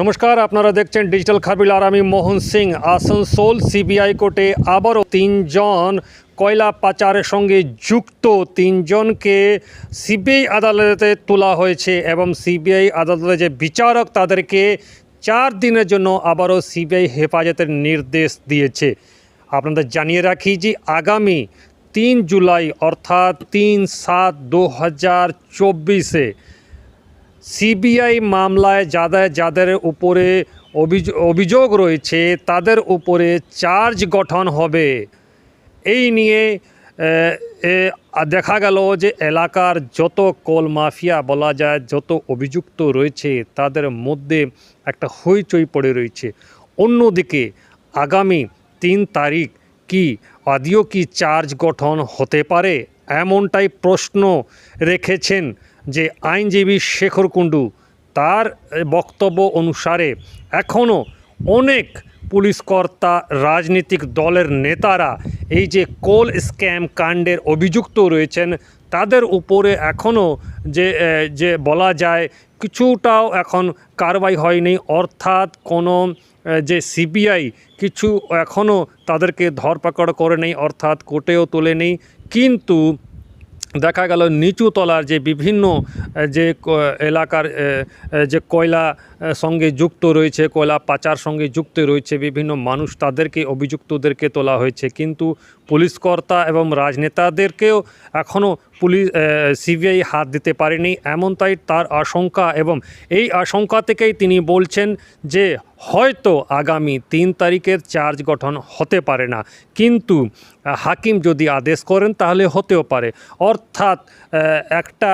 নমস্কার, আপনারা দেখছেন ডিজিটাল খাবিল আর আমি মোহন সিং। আসানসোল সিবিআই কোর্টে আবারও তিনজন কয়লা পাচারের সঙ্গে যুক্ত। তিনজনকে সিবিআই আদালতে তোলা হয়েছে এবং সিবিআই আদালতে যে বিচারক তাদেরকে চার দিনের জন্য আবারও সিবিআই হেফাজতের নির্দেশ দিয়েছে। আপনাদের জানিয়ে রাখি যে আগামী তিন জুলাই অর্থাৎ তিন সাত দু হাজার চব্বিশে সিবিআই মামলায় যাদের যাদের উপরে অভিযোগ রয়েছে, তাদের উপরে চার্জ গঠন হবে। এই নিয়ে দেখা গেল যে এলাকার যত কোল মাফিয়া বলা যায়, যত অভিযুক্ত রয়েছে, তাদের মধ্যে একটা হইচই পড়ে রয়েছে। অন্যদিকে আগামী তিন তারিখ কি আদিও কি চার্জ গঠন হতে পারে? এমনটাই প্রশ্ন রেখেছেন যে আইনজীবী শেখর কুণ্ডু, তার বক্তব্য অনুসারে এখনও অনেক পুলিশ কর্তা, রাজনৈতিক দলের নেতারা এই যে কোল স্ক্যাম কাণ্ডের অভিযুক্ত রয়েছেন, তাদের উপরে এখনও যে যে বলা যায় কিছুটাও এখন কারবাই হয়নি। অর্থাৎ কোনো যে সিবিআই কিছু এখনও তাদেরকে ধরপাকড় করে নেই অর্থাৎ কোর্টেও তোলে নেই কিন্তু দেখা গেল নিচু তলার যে বিভিন্ন যে এলাকার যে কয়লা সঙ্গে যুক্ত রয়েছে কয়লা পাচার সঙ্গে যুক্ত রয়েছে, বিভিন্ন মানুষ তাদেরকে, অভিযুক্তদেরকে তোলা হয়েছে। কিন্তু পুলিশ কর্তা এবং রাজনেতাদেরকেও এখনও পুলিশ সিবিআই হাত দিতে পারেনি। এমনটাই তার আশঙ্কা এবং এই আশঙ্কা থেকেই তিনি বলছেন যে, হয়তো আগামী তিন তারিখের চার্জ গঠন হতে পারে না। কিন্তু হাকিম যদি আদেশ করেন তাহলে হতেও পারে। অর্থাৎ একটা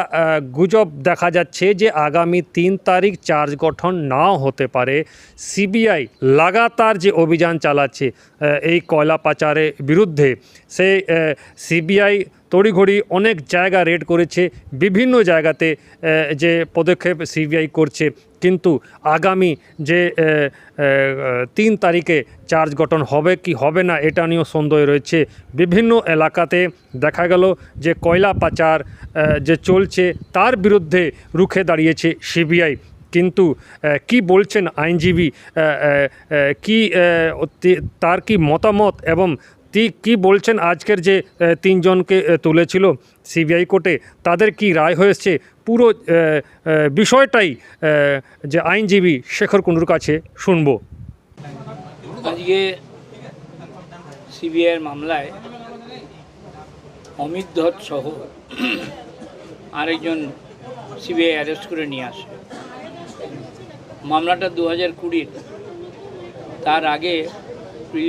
গুজব দেখা যাচ্ছে যে আগামী তিন তারিখ চার্জ গঠন নাও হতে পারে। সিবিআই লাগাতার যে অভিযান চালাচ্ছে এই কয়লা পাচারের বিরুদ্ধে, সে সিবিআই তড়িঘড়ি অনেক জায়গা রেড করেছে, বিভিন্ন জায়গাতে যে পদক্ষেপ সিবিআই করছে। কিন্তু আগামী যে তিন তারিখে চার্জ গঠন হবে কি হবে না, এটা নিয়েও সন্দেহ রয়েছে। বিভিন্ন এলাকাতে দেখা গেল যে কয়লা পাচার যে চলছে, তার বিরুদ্ধে রুখে দাঁড়িয়েছে সিবিআই। কিন্তু কি বলছেন আইনজীবী? কি তার কি মতামত এবং তি কি বলছেন আজকের যে তিনজনকে তুলেছিল সিবিআই কোর্টে, তাদের কি রায় হয়েছে? পুরো বিষয়টাই যে আইনজীবী শেখর কুণ্ডুর কাছে শুনব। আজকে সিবিআইয়ের মামলায় অমিত ধর সহ আরেকজন সিবিআই অ্যারেস্ট করে নিয়ে আসে। মামলাটা দু হাজার কুড়ির তার আগে প্রি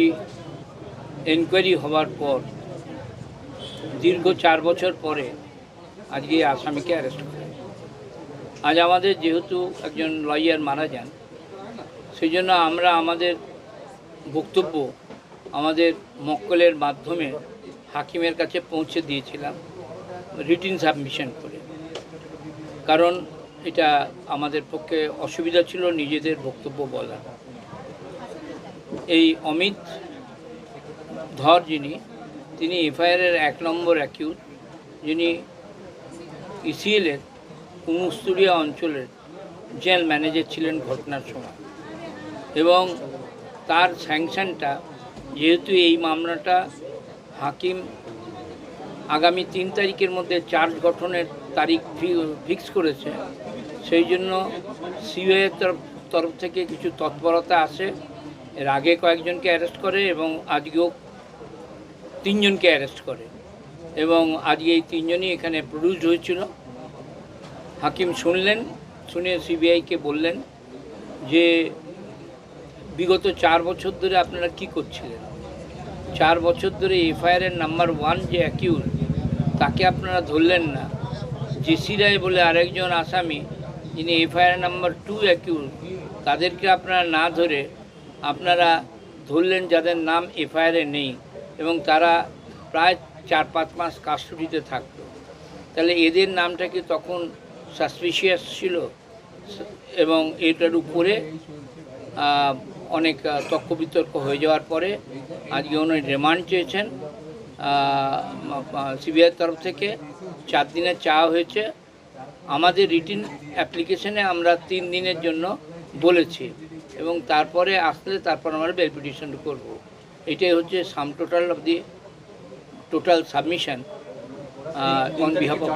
এনকোয়ারি হওয়ার পর, দীর্ঘ চার বছর পরে আজকে আসামিকে অ্যারেস্ট করে আজ আমাদের যেহেতু একজন লয়ার মারা যান সেই জন্য আমরা আমাদের বক্তব্য আমাদের মক্কলের মাধ্যমে হাকিমের কাছে পৌঁছে দিয়েছিলাম রিটিন সাবমিশন করে। কারণ এটা আমাদের পক্ষে অসুবিধা ছিল নিজেদের বক্তব্য বলা এই অমিত ধর যিনি, তিনি এফআইআরের এক নম্বর অ্যাকিউজ যিনি ইসিএলের কুমুস্তুরিয়া অঞ্চলের জেল ম্যানেজার ছিলেন ঘটনার সময়। এবং তার স্যাংশনটা, যেহেতু এই মামলাটা হাকিম আগামী তিন তারিখের মধ্যে চার্জ গঠনের তারিখ ফিক্স করেছে সেই জন্য সিবিআইয়ের তরফ তরফ থেকে কিছু তৎপরতা আসে এর আগে কয়েকজনকে অ্যারেস্ট করে এবং আজকেও তিনজনকে অ্যারেস্ট করে। এবং আজকে এই তিনজনই এখানে প্রডিউসড হয়েছিল। হাকিম শুনলেন, শুনে সিবিআইকে বললেন যে বিগত চার বছর ধরে আপনারা কি করছিলেন? চার বছর ধরে এফআইআরের নাম্বার ওয়ান যে অ্যাকিউজ, তাকে আপনারা ধরলেন না। জেসি রায় বলে আরেকজন আসামি যিনি এফআইআর নাম্বার টু অ্যাকিউজ তাদেরকে আপনারা না ধরে আপনারা ধরলেন যাদের নাম এফআইআরে নেই এবং তারা প্রায় চার পাঁচ মাস কাস্টডিতে থাকতো। তাহলে এদের নামটা কি তখন সাসপিশিয়াস ছিল? এবং এটার উপরে অনেক তর্ক বিতর্ক হয়ে যাওয়ার পরে আজকে উনি রিমান্ড চেয়েছেন সিবিআইয়ের তরফ থেকে। চার দিনের চাওয়া হয়েছে। আমাদের রিটিন অ্যাপ্লিকেশনে আমরা তিন দিনের জন্য বলেছি এবং তারপরে আসলে তারপর আমরা বেল পিটিশন করব। এটাই হচ্ছে sum total of the total submission on behalf of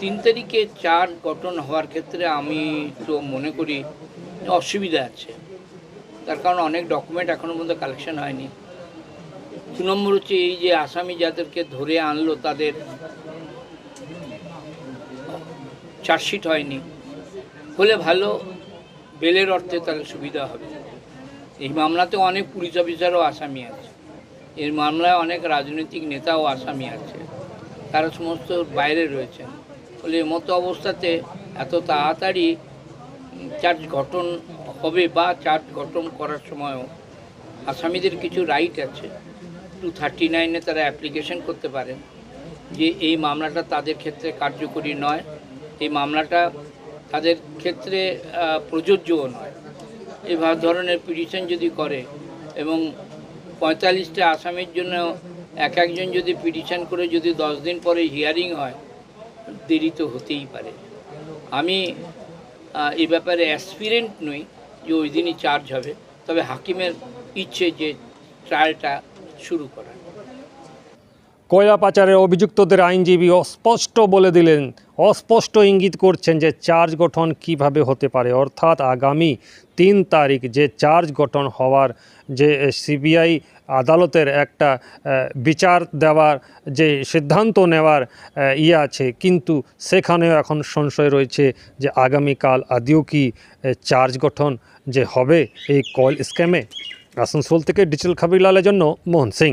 তিন তারিখে চার গঠন হওয়ার ক্ষেত্রে আমি তো মনে করি অসুবিধা আছে। তার কারণ অনেক ডকুমেন্ট এখনও পর্যন্ত কালেকশন হয়নি। দু নম্বর হচ্ছে এই যে আসামি যাদেরকে ধরে আনলো তাদের চার্জশিট হয়নি। হলে ভালো বেলের অর্থে তাহলে সুবিধা হবে। এই মামলাতে অনেক পুলিশ অফিসারও আসামি আছে। এর মামলায় অনেক রাজনৈতিক নেতাও আসামি আছে। তারা সমস্ত বাইরে রয়েছেন। ফলে মতো অবস্থাতে এত তাড়াতাড়ি চার্জ গঠন হবে বা চার্জ গঠন করার সময়ও আসামিদের কিছু রাইট আছে। টু থার্টি নাইনে তারা অ্যাপ্লিকেশন করতে পারেন। যে এই মামলাটা তাদের ক্ষেত্রে কার্যকরী নয়। এই মামলাটা তাদের ক্ষেত্রে আহ, প্রযোজ্যও নয়। এই ধরনের পিটিশন যদি করে এবং পঁয়তাল্লিশটা আসামির জন্য এক একজন যদি পিটিশন করে যদি দশ দিন পরে হিয়ারিং হয় দেরি তো হতেই পারে। আমি এ ব্যাপারে অ্যাসপিরেন্ট নই যে ওই দিনই চার্জ হবে তবে হাকিমের ইচ্ছে যে ট্রায়ালটা শুরু করা কয়লা পাচারের অভিযুক্তদের আইনজীবী অস্পষ্ট বলে দিলেন, অস্পষ্ট ইঙ্গিত করছেন যে চার্জ গঠন কীভাবে হতে পারে। অর্থাৎ আগামী তিন তারিখ যে চার্জ গঠন হওয়ার যে সিবিআই আদালতের একটা বিচার দেওয়ার যে সিদ্ধান্ত নেওয়ার ইয়ে আছে, কিন্তু সেখানেও এখন সংশয় রয়েছে যে আগামীকাল আদিও কি চার্জ গঠন যে হবে এই কয়েল স্ক্যামে। আসানসোল থেকে ডিজিটাল খাবিরলালের জন্য মোহন সিং।